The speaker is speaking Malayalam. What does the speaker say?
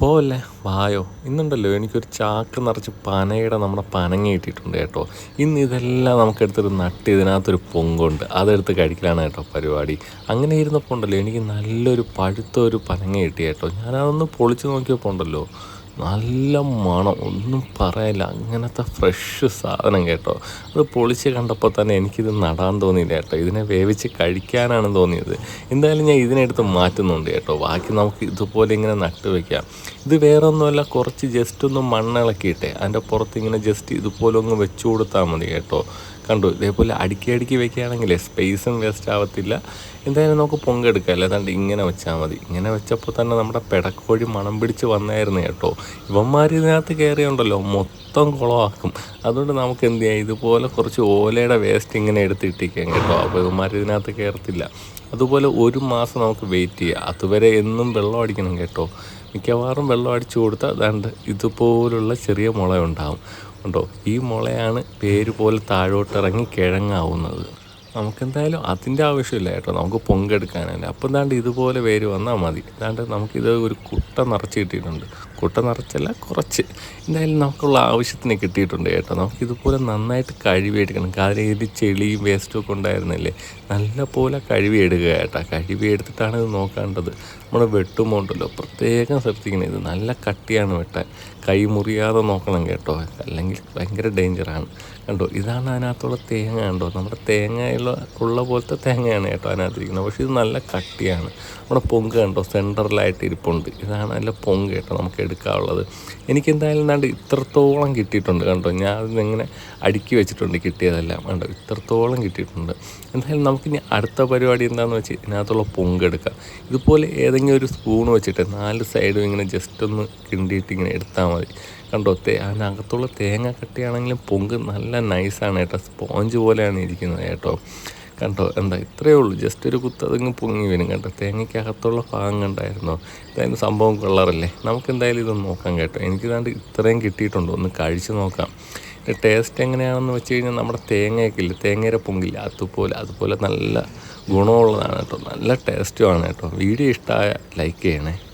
പോവല്ലേ വായോ ഇന്നുണ്ടല്ലോ എനിക്കൊരു ചാക്ക് നിറച്ച് പനയുടെ നമ്മുടെ പനങ്ങ കിട്ടിയിട്ടുണ്ട് കേട്ടോ. ഇന്ന് ഇതെല്ലാം നമുക്കെടുത്തൊരു നട്ട് ഇതിനകത്തൊരു പൊങ്കുണ്ട്. അതെടുത്ത് കഴിക്കലാണ് കേട്ടോ പരിപാടി. അങ്ങനെ ഇരുന്നപ്പോൾ ഉണ്ടല്ലോ എനിക്ക് നല്ലൊരു പഴുത്ത ഒരു പനങ്ങ കിട്ടി കേട്ടോ. ഞാനതൊന്ന് പൊളിച്ച് നോക്കിയപ്പോൾ ഉണ്ടല്ലോ നല്ല മണം ഒന്നും പറയില്ല. അങ്ങനത്തെ ഫ്രഷ് സാധനം കേട്ടോ. അത് പൊളിച്ച് കണ്ടപ്പോൾ തന്നെ എനിക്കിത് നടാൻ തോന്നിയില്ല കേട്ടോ. ഇതിനെ വേവിച്ച് കഴിക്കാനാണ് തോന്നിയത്. എന്തായാലും ഞാൻ ഇതിനെടുത്ത് മാറ്റുന്നുണ്ട് കേട്ടോ. ബാക്കി നമുക്ക് ഇതുപോലെ ഇങ്ങനെ നട്ട് വയ്ക്കാം ഇത് വേറെ ഒന്നുമല്ല കുറച്ച് ജസ്റ്റ് ഒന്ന് മണ്ണിളക്കിയിട്ടെ. അതിന്റെ പുറത്ത് ഇങ്ങനെ ജസ്റ്റ് ഇതുപോലെ ഒന്ന് വെച്ചു കൊടുത്താൽ മതി കേട്ടോ. കണ്ടു. ഇതേപോലെ അടുക്കി അടുക്കി വെക്കുകയാണെങ്കിൽ സ്പേസും വേസ്റ്റ് ആവത്തില്ല. എന്തായാലും നമുക്ക് പൊങ്കെടുക്കാം. അല്ലാതാണ്ട് ഇങ്ങനെ വെച്ചാൽ മതി. ഇങ്ങനെ വെച്ചപ്പോൾ തന്നെ നമ്മുടെ പെടക്കോഴി മണം പിടിച്ച് വന്നായിരുന്നു കേട്ടോ. ഇവന്മാർ ഇതിനകത്ത് കയറിയുണ്ടല്ലോ മൊത്തം കുളമാക്കും. അതുകൊണ്ട് നമുക്ക് എന്ത് ചെയ്യാം? ഇതുപോലെ കുറച്ച് ഓലയുടെ വേസ്റ്റ് ഇങ്ങനെ എടുത്തിട്ടിരിക്കാം കേട്ടോ. അപ്പോൾ ഇവന്മാർ ഇതിനകത്ത് കയറത്തില്ല അതുപോലെ ഒരു മാസം നമുക്ക് വെയിറ്റ് ചെയ്യാം. അതുവരെ എന്നും വെള്ളം അടിക്കണം കേട്ടോ. മിക്കവാറും വെള്ളം അടിച്ചു കൊടുത്താൽ അതാണ്ട് ഇതുപോലുള്ള ചെറിയ മുള ഉണ്ടാവും ഉണ്ടോ? ഈ മുളയാണ് പേര് പോലെ താഴോട്ടിറങ്ങി കിഴങ്ങാവുന്നത്. നമുക്കെന്തായാലും അതിന്റെ ആവശ്യമില്ല കേട്ടോ. നമുക്ക് പൊങ്കെടുക്കാനല്ല. അപ്പം എന്താണ്ട് ഇതുപോലെ പേര് വന്നാൽ മതി. അതാണ്ട് നമുക്കിത് ഒരു കുട്ട നിറച്ച് കിട്ടിയിട്ടുണ്ട്. കുട്ട നിറച്ചല്ല കുറച്ച്. എന്തായാലും നമുക്കുള്ള ആവശ്യത്തിന് കിട്ടിയിട്ടുണ്ട് കേട്ടോ. നമുക്കിതുപോലെ നന്നായിട്ട് കഴുകിയെടുക്കണം കാരണം ഇതിൽ ചെളിയും വേസ്റ്റും ഒക്കെ ഉണ്ടായിരുന്നില്ലേ? നല്ല പോലെ കഴുകിയെടുക്കുക കേട്ടോ. കഴുകിയെടുത്തിട്ടാണ് ഇത് നോക്കേണ്ടത്. നമ്മൾ വെട്ടുമ്പോൾ ഉണ്ടല്ലോ പ്രത്യേകം ശ്രദ്ധിക്കണം. ഇത് നല്ല കട്ടിയാണ് വെട്ടാൻ. കൈ മുറിയാതെ നോക്കണം കേട്ടോ. അല്ലെങ്കിൽ ഭയങ്കര ഡേഞ്ചറാണ്. കണ്ടോ? ഇതാണ് അതിനകത്തുള്ള തേങ്ങ കണ്ടോ? നമ്മുടെ തേങ്ങയുള്ള ഉള്ള പോലത്തെ തേങ്ങയാണ് കേട്ടോ അതിനകത്തിരിക്കുന്നത്. പക്ഷേ ഇത് നല്ല കട്ടിയാണ്. നമ്മുടെ പൊങ്ക് കണ്ടോ? സെന്ററിലായിട്ട് ഇരിപ്പുണ്ട്. ഇതാണ് നല്ല പൊങ്ക് കേട്ടോ നമുക്ക് എടുക്കാനുള്ളത്. എനിക്ക് എന്തായാലും ഇത്രത്തോളം കിട്ടിയിട്ടുണ്ട് കണ്ടോ? ഞാൻ അതിങ്ങനെ അടുക്കി വെച്ചിട്ടുണ്ട് കിട്ടിയതെല്ലാം. കണ്ടോ? ഇത്രത്തോളം കിട്ടിയിട്ടുണ്ട്. എന്തായാലും നമുക്ക് ഇനി അടുത്ത പരിപാടി എന്താണെന്ന് വെച്ച് ഇതിനകത്തുള്ള പൊങ്ക് എടുക്കാം. ഇതുപോലെ ഏതെങ്കിലും ഒരു സ്പൂൺ വെച്ചിട്ട് നാല് സൈഡും ഇങ്ങനെ ജസ്റ്റ് ഒന്ന് കിണ്ടിയിട്ട് ഇങ്ങനെ എടുത്താൽ മതി. കണ്ടോ തേ അതിനകത്തുള്ള തേങ്ങ കട്ടിയാണെങ്കിലും പൊങ്ക് നല്ല നൈസാണ് കേട്ടോ. സ്പോഞ്ച് പോലെയാണ് ഇരിക്കുന്നത് കേട്ടോ. കണ്ടോ എന്താ ഇത്രയേ ഉള്ളൂ. ജസ്റ്റ് ഒരു കുത്ത് അതങ്ങ് പൊങ്ങി വരും കേട്ടോ തേങ്ങയ്ക്കകത്തുള്ള ഭാഗം കണ്ടായിരുന്നോ? എന്തായാലും സംഭവം കൊള്ളറല്ലേ നമുക്ക് എന്തായാലും ഇതൊന്ന് നോക്കാം കേട്ടോ. എനിക്കിതാണ്ട് ഇത്രയും കിട്ടിയിട്ടുണ്ട്? ഒന്ന് കഴിച്ച് നോക്കാം. ടേസ്റ്റ് എങ്ങനെയാണെന്ന് വെച്ച് കഴിഞ്ഞാൽ നമ്മുടെ തേങ്ങയൊക്കെ തേങ്ങയുടെ പൊങ്കില്ല? അതുപോലെ അതുപോലെ നല്ല ഗുണമുള്ളതാണ് കേട്ടോ. നല്ല ടേസ്റ്റുമാണ് കേട്ടോ. വീഡിയോ ഇഷ്ടമായ ലൈക്ക് ചെയ്യണേ.